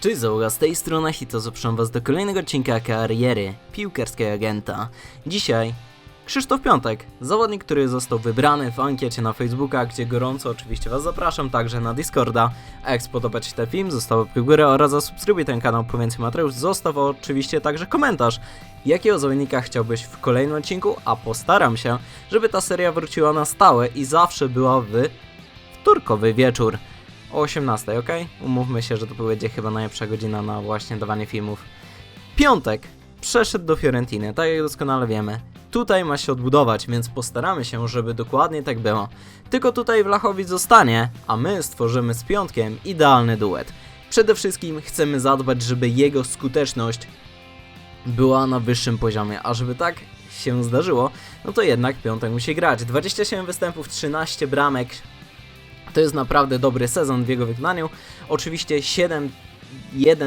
Cześć załoga, z tej strony Hito, zapraszam was do kolejnego odcinka kariery piłkarskiego agenta. Dzisiaj Krzysztof Piątek, zawodnik, który został wybrany w ankiecie na Facebooka, gdzie gorąco oczywiście was zapraszam, także na Discorda. A jak spodobać Ci ten film, zostaw łapkę w górę oraz zasubskrybuj ten kanał po więcej materiałów, zostaw oczywiście także komentarz, jakiego zawodnika chciałbyś w kolejnym odcinku, a postaram się, żeby ta seria wróciła na stałe i zawsze była w wtorkowy wieczór o 18, ok? Umówmy się, że to będzie chyba najlepsza godzina na właśnie dawanie filmów. Piątek przeszedł do Fiorentiny, tak jak doskonale wiemy. Tutaj ma się odbudować, więc postaramy się, żeby dokładnie tak było. Tylko tutaj Wlachowicz zostanie, a my stworzymy z Piątkiem idealny duet. Przede wszystkim chcemy zadbać, żeby jego skuteczność była na wyższym poziomie, a żeby tak się zdarzyło, no to jednak Piątek musi grać. 27 występów, 13 bramek, to jest naprawdę dobry sezon w jego wykonaniu. Oczywiście 7-1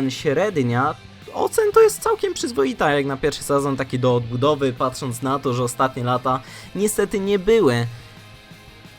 średnia. Ocen to jest całkiem przyzwoita jak na pierwszy sezon, taki do odbudowy, patrząc na to, że ostatnie lata niestety nie były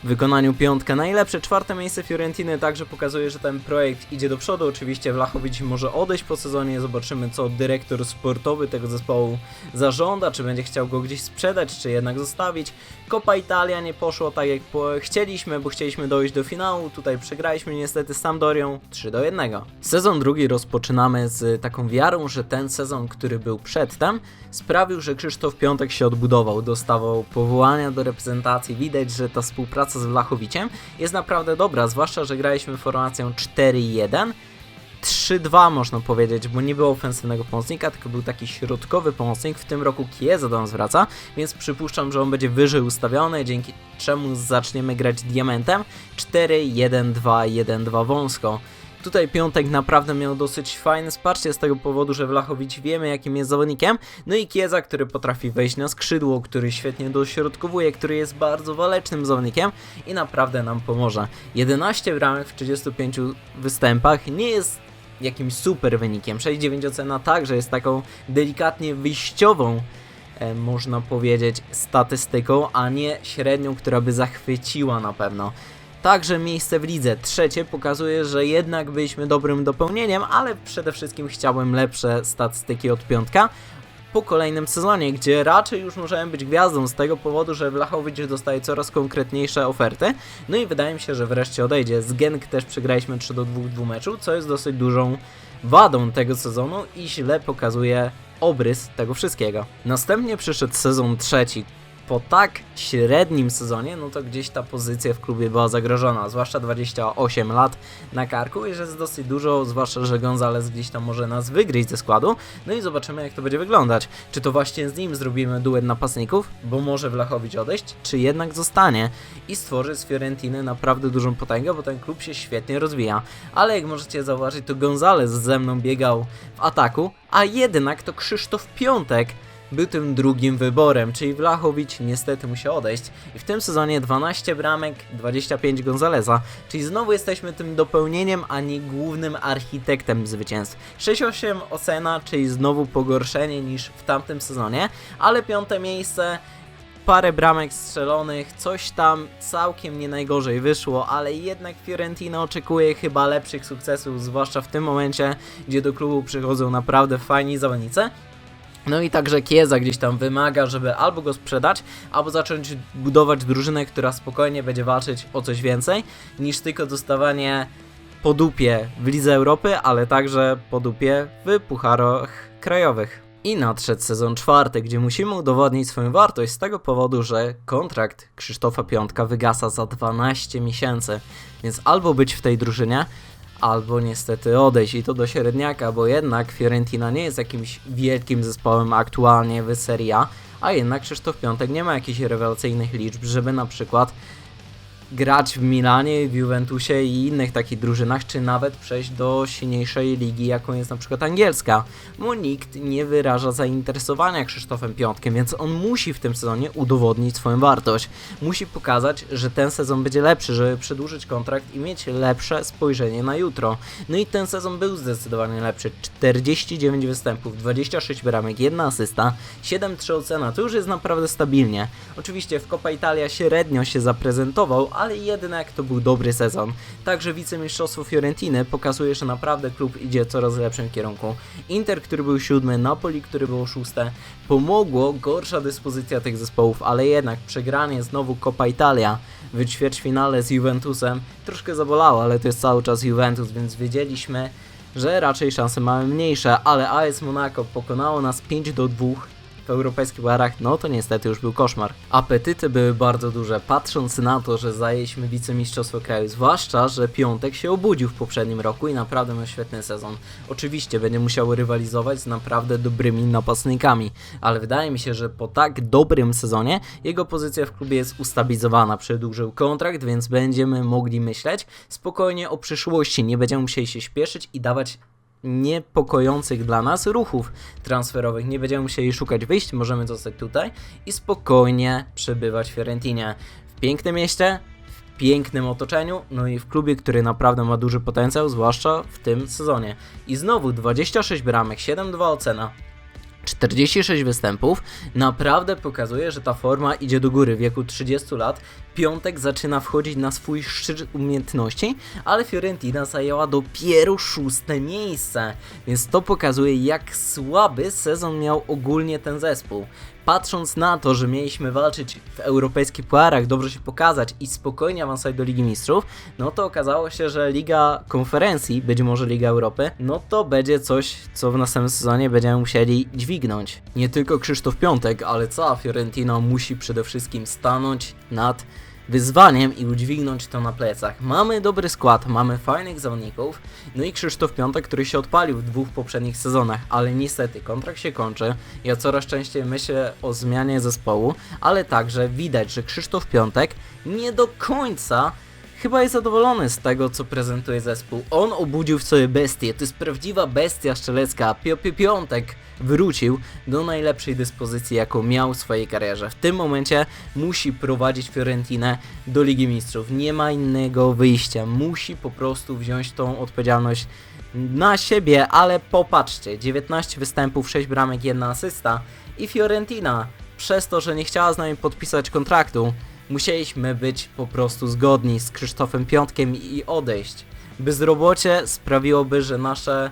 w wykonaniu piątka. Najlepsze czwarte miejsce Fiorentiny także pokazuje, że ten projekt idzie do przodu. Oczywiście Wlachowicz może odejść po sezonie, zobaczymy co dyrektor sportowy tego zespołu zażąda, czy będzie chciał go gdzieś sprzedać, czy jednak zostawić. Copa Italia nie poszło tak jak chcieliśmy, bo chcieliśmy dojść do finału. Tutaj przegraliśmy niestety z Sampdorią 3 do 1. Sezon drugi rozpoczynamy z taką wiarą, że ten sezon, który był przedtem, sprawił, że Krzysztof Piątek się odbudował, dostawał powołania do reprezentacji. Widać, że ta współpraca z Wlachowiciem jest naprawdę dobra, zwłaszcza, że graliśmy formacją 4-1. 3-2 można powiedzieć, bo nie było ofensywnego pomocnika, tylko był taki środkowy pomocnik. W tym roku Kieza do nas wraca, więc przypuszczam, że on będzie wyżej ustawiony, dzięki czemu zaczniemy grać diamentem 4-1-2-1-2 wąsko. Tutaj Piątek naprawdę miał dosyć fajne wsparcie z tego powodu, że Wlachowicz wiemy jakim jest zawodnikiem, no i Kieza, który potrafi wejść na skrzydło, który świetnie dośrodkowuje, który jest bardzo walecznym zawodnikiem i naprawdę nam pomoże. 11 bramek w 35 występach nie jest jakimś super wynikiem. 6,9 ocena także jest taką delikatnie wyjściową, e, można powiedzieć, statystyką, a nie średnią, która by zachwyciła na pewno. Także miejsce w lidze trzecie pokazuje, że jednak byliśmy dobrym dopełnieniem, ale przede wszystkim chciałem lepsze statystyki od piątka po kolejnym sezonie, gdzie raczej już możemy być gwiazdą z tego powodu, że Wlachowicz dostaje coraz konkretniejsze oferty. No i wydaje mi się, że wreszcie odejdzie. Z Genk też przegraliśmy 3 do 2 w dwumeczu, co jest dosyć dużą wadą tego sezonu i źle pokazuje obrys tego wszystkiego. Następnie przyszedł sezon trzeci. Po tak średnim sezonie, no to gdzieś ta pozycja w klubie była zagrożona, zwłaszcza 28 lat na karku i że jest dosyć dużo, zwłaszcza, że Gonzalez gdzieś tam może nas wygryźć ze składu, no i zobaczymy jak to będzie wyglądać. Czy to właśnie z nim zrobimy duet napastników, bo może Wlachowicz odejść, czy jednak zostanie i stworzy z Fiorentiny naprawdę dużą potęgę, bo ten klub się świetnie rozwija. Ale jak możecie zauważyć, to Gonzalez ze mną biegał w ataku, a jednak to Krzysztof Piątek był tym drugim wyborem, czyli Wlachowicz niestety musiał odejść. I w tym sezonie 12 bramek, 25 Gonzaleza, czyli znowu jesteśmy tym dopełnieniem, a nie głównym architektem zwycięstw. 6-8 ocena, czyli znowu pogorszenie niż w tamtym sezonie, ale piąte miejsce parę bramek strzelonych, coś tam całkiem nie najgorzej wyszło, ale jednak Fiorentina oczekuje chyba lepszych sukcesów, zwłaszcza w tym momencie, gdzie do klubu przychodzą naprawdę fajni zawodnicy. No i także Kieza gdzieś tam wymaga, żeby albo go sprzedać, albo zacząć budować drużynę, która spokojnie będzie walczyć o coś więcej, niż tylko dostawanie po dupie w Lidze Europy, ale także po dupie w pucharach krajowych. I nadszedł sezon czwarty, gdzie musimy udowodnić swoją wartość z tego powodu, że kontrakt Krzysztofa Piątka wygasa za 12 miesięcy. Więc albo być w tej drużynie, albo niestety odejść. I to do średniaka, bo jednak Fiorentina nie jest jakimś wielkim zespołem aktualnie w Serie A, a jednak Krzysztof Piątek nie ma jakichś rewelacyjnych liczb, żeby na przykład grać w Milanie, w Juventusie i innych takich drużynach, czy nawet przejść do silniejszej ligi, jaką jest na przykład angielska, bo nikt nie wyraża zainteresowania Krzysztofem Piątkiem, więc on musi w tym sezonie udowodnić swoją wartość. Musi pokazać, że ten sezon będzie lepszy, żeby przedłużyć kontrakt i mieć lepsze spojrzenie na jutro. No i ten sezon był zdecydowanie lepszy. 49 występów, 26 bramek, 1 asysta, 7-3 ocena, to już jest naprawdę stabilnie. Oczywiście w Coppa Italia średnio się zaprezentował, ale jednak to był dobry sezon. Także wicemistrzostwo Fiorentiny pokazuje, że naprawdę klub idzie coraz lepszym kierunku. Inter, który był siódmy, Napoli, który było szóste, pomogło gorsza dyspozycja tych zespołów, ale jednak przegranie znowu Coppa Italia w ćwierćfinale z Juventusem troszkę zabolało, ale to jest cały czas Juventus, więc wiedzieliśmy, że raczej szanse mamy mniejsze, ale AS Monaco pokonało nas 5 do 2 w europejskich barach, no to niestety już był koszmar. Apetyty były bardzo duże, patrząc na to, że zajęliśmy wicemistrzostwo kraju, zwłaszcza, że Piątek się obudził w poprzednim roku i naprawdę miał świetny sezon. Oczywiście będzie musiał rywalizować z naprawdę dobrymi napastnikami, ale wydaje mi się, że po tak dobrym sezonie jego pozycja w klubie jest ustabilizowana. Przedłużył kontrakt, więc będziemy mogli myśleć spokojnie o przyszłości, nie będziemy musieli się śpieszyć i dawać niepokojących dla nas ruchów transferowych. Nie będziemy musieli szukać wyjść, możemy zostać tutaj i spokojnie przebywać w Fiorentinie. W pięknym mieście, w pięknym otoczeniu, no i w klubie, który naprawdę ma duży potencjał, zwłaszcza w tym sezonie. I znowu 26 bramek, 7-2 ocena. 46 występów naprawdę pokazuje, że ta forma idzie do góry w wieku 30 lat. Piątek zaczyna wchodzić na swój szczyt umiejętności, ale Fiorentina zajęła dopiero szóste miejsce, więc to pokazuje jak słaby sezon miał ogólnie ten zespół. Patrząc na to, że mieliśmy walczyć w europejskich puarach, dobrze się pokazać i spokojnie awansować do Ligi Mistrzów, no to okazało się, że Liga Konferencji, być może Liga Europy, no to będzie coś, co w następnym sezonie będziemy musieli dźwignąć. Nie tylko Krzysztof Piątek, ale cała Fiorentina musi przede wszystkim stanąć nad wyzwaniem i udźwignąć to na plecach. Mamy dobry skład, mamy fajnych zawodników, no i Krzysztof Piątek, który się odpalił w dwóch poprzednich sezonach, ale niestety kontrakt się kończy. Ja coraz częściej myślę o zmianie zespołu, ale także widać, że Krzysztof Piątek nie do końca chyba jest zadowolony z tego, co prezentuje zespół. On obudził w sobie bestię, to jest prawdziwa bestia strzelecka. Pio, Pio Piątek wrócił do najlepszej dyspozycji, jaką miał w swojej karierze. W tym momencie musi prowadzić Fiorentinę do Ligi Mistrzów. Nie ma innego wyjścia. Musi po prostu wziąć tą odpowiedzialność na siebie, ale popatrzcie, 19 występów, 6 bramek, 1 asysta i Fiorentina przez to, że nie chciała z nami podpisać kontraktu, musieliśmy być po prostu zgodni z Krzysztofem Piątkiem i odejść. Bezrobocie sprawiłoby, że nasze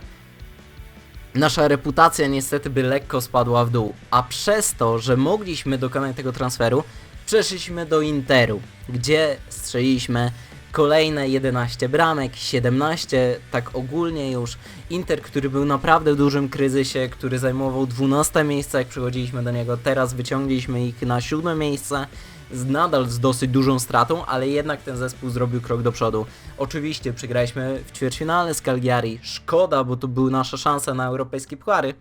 nasza reputacja niestety by lekko spadła w dół. A przez to, że mogliśmy dokonać tego transferu, przeszliśmy do Interu, gdzie strzeliliśmy kolejne 11 bramek, 17 tak ogólnie już. Inter, który był naprawdę w dużym kryzysie, który zajmował 12 miejsce, jak przychodziliśmy do niego, teraz wyciągnęliśmy ich na 7 miejsce z nadal z dosyć dużą stratą, ale jednak ten zespół zrobił krok do przodu. Oczywiście przegraliśmy w ćwierćfinale z Cagliari, szkoda, bo to były nasze szanse na europejskie puchary.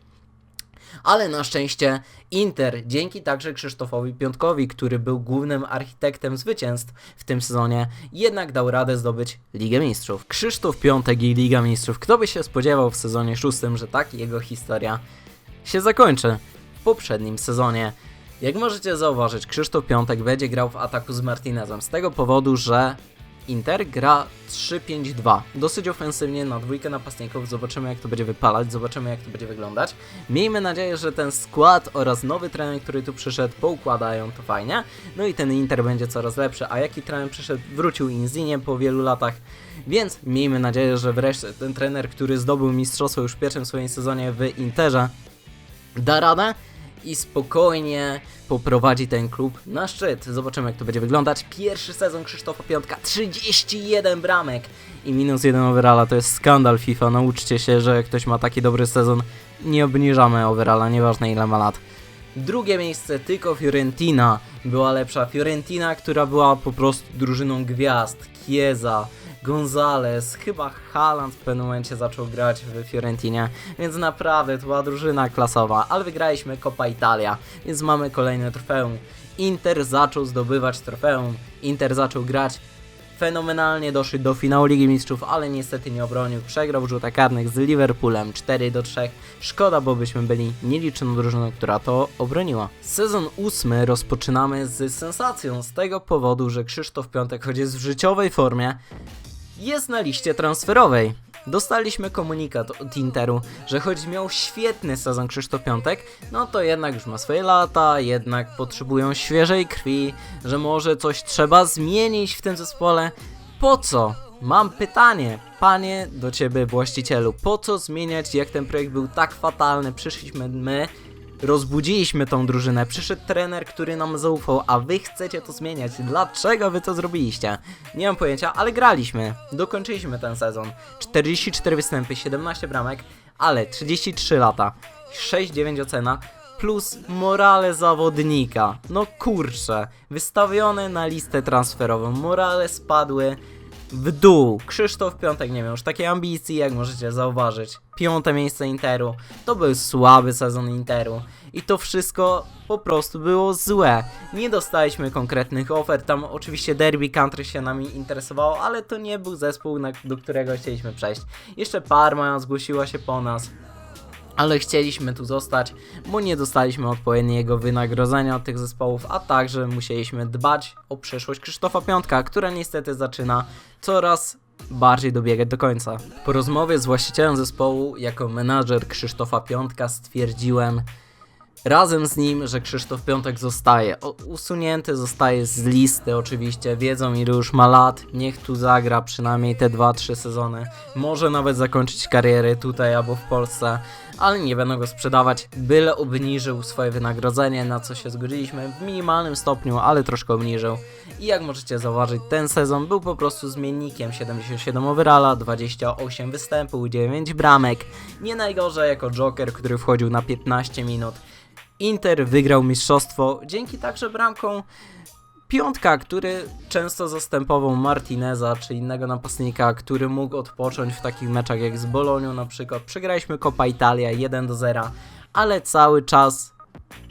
Ale na szczęście Inter, dzięki także Krzysztofowi Piątkowi, który był głównym architektem zwycięstw w tym sezonie, jednak dał radę zdobyć Ligę Mistrzów. Krzysztof Piątek i Liga Mistrzów. Kto by się spodziewał w sezonie szóstym, że tak jego historia się zakończy w poprzednim sezonie. Jak możecie zauważyć, Krzysztof Piątek będzie grał w ataku z Martinezem z tego powodu, że Inter gra 3-5-2. Dosyć ofensywnie na dwójkę napastników. Zobaczymy jak to będzie wypalać, zobaczymy jak to będzie wyglądać. Miejmy nadzieję, że ten skład oraz nowy trener, który tu przyszedł, poukładają to fajnie. No i ten Inter będzie coraz lepszy. A jaki trener przyszedł? Wrócił Inzinie po wielu latach. Więc miejmy nadzieję, że wreszcie ten trener, który zdobył mistrzostwo już w pierwszym swoim sezonie w Interze, da radę i spokojnie poprowadzi ten klub na szczyt. Zobaczymy jak to będzie wyglądać. Pierwszy sezon Krzysztofa Piątka, 31 bramek i minus 1 overalla. To jest skandal FIFA. Nauczcie się, że ktoś ma taki dobry sezon, nie obniżamy overalla, nieważne ile ma lat. Drugie miejsce tylko Fiorentina była lepsza. Fiorentina, która była po prostu drużyną gwiazd. Chiesa, Gonzales, chyba Haaland w pewnym momencie zaczął grać w Fiorentinie, więc naprawdę to była drużyna klasowa, ale wygraliśmy Coppa Italia, więc mamy kolejne trofeum. Inter zaczął zdobywać trofeum, Inter zaczął grać fenomenalnie, doszli do finału Ligi Mistrzów, ale niestety nie obronił, przegrał w rzutach karnych z Liverpoolem 4 do 3. Szkoda, bo byśmy byli nieliczoną drużyną, która to obroniła. Sezon ósmy rozpoczynamy z sensacją z tego powodu, że Krzysztof Piątek, choć jest w życiowej formie, jest na liście transferowej. dostaliśmy komunikat od Interu, że choć miał świetny sezon Krzysztof Piątek, no to jednak już ma swoje lata, jednak potrzebują świeżej krwi, że może coś trzeba zmienić w tym zespole. Po co? Mam pytanie, panie do ciebie właścicielu, po co zmieniać jak ten projekt był tak fatalny? Przyszliśmy my, rozbudziliśmy tą drużynę, przyszedł trener, który nam zaufał, a wy chcecie to zmieniać. Dlaczego wy to zrobiliście? Nie mam pojęcia, ale graliśmy. Dokończyliśmy ten sezon. 44 występy, 17 bramek, ale 33 lata, 6-9 ocena, plus morale zawodnika. No kurczę, wystawione na listę transferową, morale spadły w dół. Krzysztof Piątek nie miał już takiej ambicji, jak możecie zauważyć. Piąte miejsce Interu. To był słaby sezon Interu. I to wszystko po prostu było złe. Nie dostaliśmy konkretnych ofert. Tam oczywiście Derby Country się nami interesowało, ale to nie był zespół, do którego chcieliśmy przejść. Jeszcze Parma zgłosiła się po nas ale chcieliśmy tu zostać, bo nie dostaliśmy odpowiedniego wynagrodzenia od tych zespołów, a także musieliśmy dbać o przyszłość Krzysztofa Piątka, która niestety zaczyna coraz bardziej dobiegać do końca. Po rozmowie z właścicielem zespołu, jako menadżer Krzysztofa Piątka stwierdziłem razem z nim, że Krzysztof Piątek zostaje. O, usunięty zostaje z listy oczywiście, wiedzą ile już ma lat, niech tu zagra przynajmniej te 2-3 sezony. Może nawet zakończyć karierę tutaj albo w Polsce, ale nie będą go sprzedawać, byle obniżył swoje wynagrodzenie, na co się zgodziliśmy w minimalnym stopniu, ale troszkę obniżył. I jak możecie zauważyć, ten sezon był po prostu zmiennikiem 77 overalla, 28 występów, 9 bramek. Nie najgorzej jako Joker, który wchodził na 15 minut. Inter wygrał mistrzostwo dzięki także bramką Piątka, który często zastępował Martineza czy innego napastnika, który mógł odpocząć w takich meczach jak z Bolonią na przykład. Przegraliśmy Copa Italia 1 do 0, ale cały czas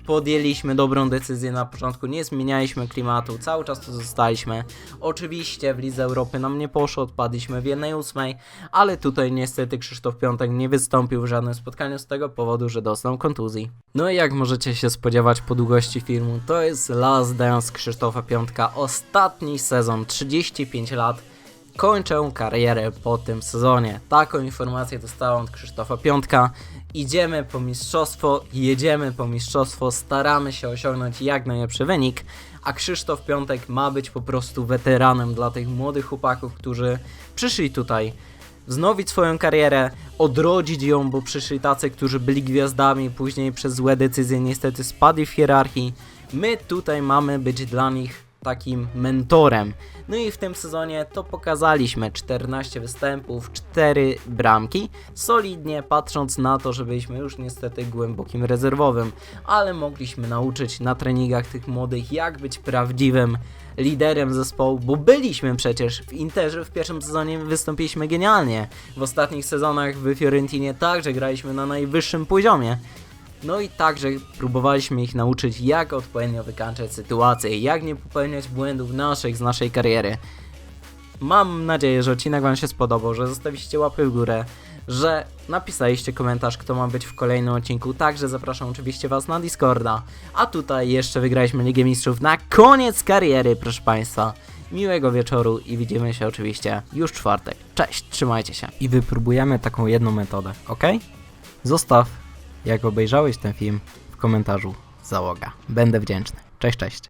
podjęliśmy dobrą decyzję na początku, nie zmienialiśmy klimatu, cały czas tu zostaliśmy. Oczywiście w Lidze Europy nam nie poszło, odpadliśmy w 1-8, ale tutaj niestety Krzysztof Piątek nie wystąpił w żadnym spotkaniu z tego powodu, że dostał kontuzji. No i jak możecie się spodziewać po długości filmu, to jest Last Dance Krzysztofa Piątka, ostatni sezon, 35 lat. Kończę karierę po tym sezonie. Taką informację dostałem od Krzysztofa Piątka. Idziemy po mistrzostwo, jedziemy po mistrzostwo, staramy się osiągnąć jak najlepszy wynik, a Krzysztof Piątek ma być po prostu weteranem dla tych młodych chłopaków, którzy przyszli tutaj wznowić swoją karierę, odrodzić ją, bo przyszli tacy, którzy byli gwiazdami, później przez złe decyzje niestety spadli w hierarchii. My tutaj mamy być dla nich takim mentorem. No i w tym sezonie to pokazaliśmy 14 występów, 4 bramki. Solidnie patrząc na to, że byliśmy już niestety głębokim rezerwowym, ale mogliśmy nauczyć na treningach tych młodych jak być prawdziwym liderem zespołu, bo byliśmy przecież w Interze w pierwszym sezonie wystąpiliśmy genialnie. W ostatnich sezonach w Fiorentinie także graliśmy na najwyższym poziomie. No i także próbowaliśmy ich nauczyć, jak odpowiednio wykańczać sytuacje, jak nie popełniać błędów naszych z naszej kariery. Mam nadzieję, że odcinek Wam się spodobał, że zostawiliście łapy w górę, że napisaliście komentarz, kto ma być w kolejnym odcinku. Także zapraszam oczywiście Was na Discorda. A tutaj jeszcze wygraliśmy Ligę Mistrzów na koniec kariery, proszę Państwa. Miłego wieczoru i widzimy się oczywiście już czwartek. Cześć, trzymajcie się. I wypróbujemy taką jedną metodę, ok? Zostaw jak obejrzałeś ten film w komentarzu załoga. Będę wdzięczny. Cześć, cześć.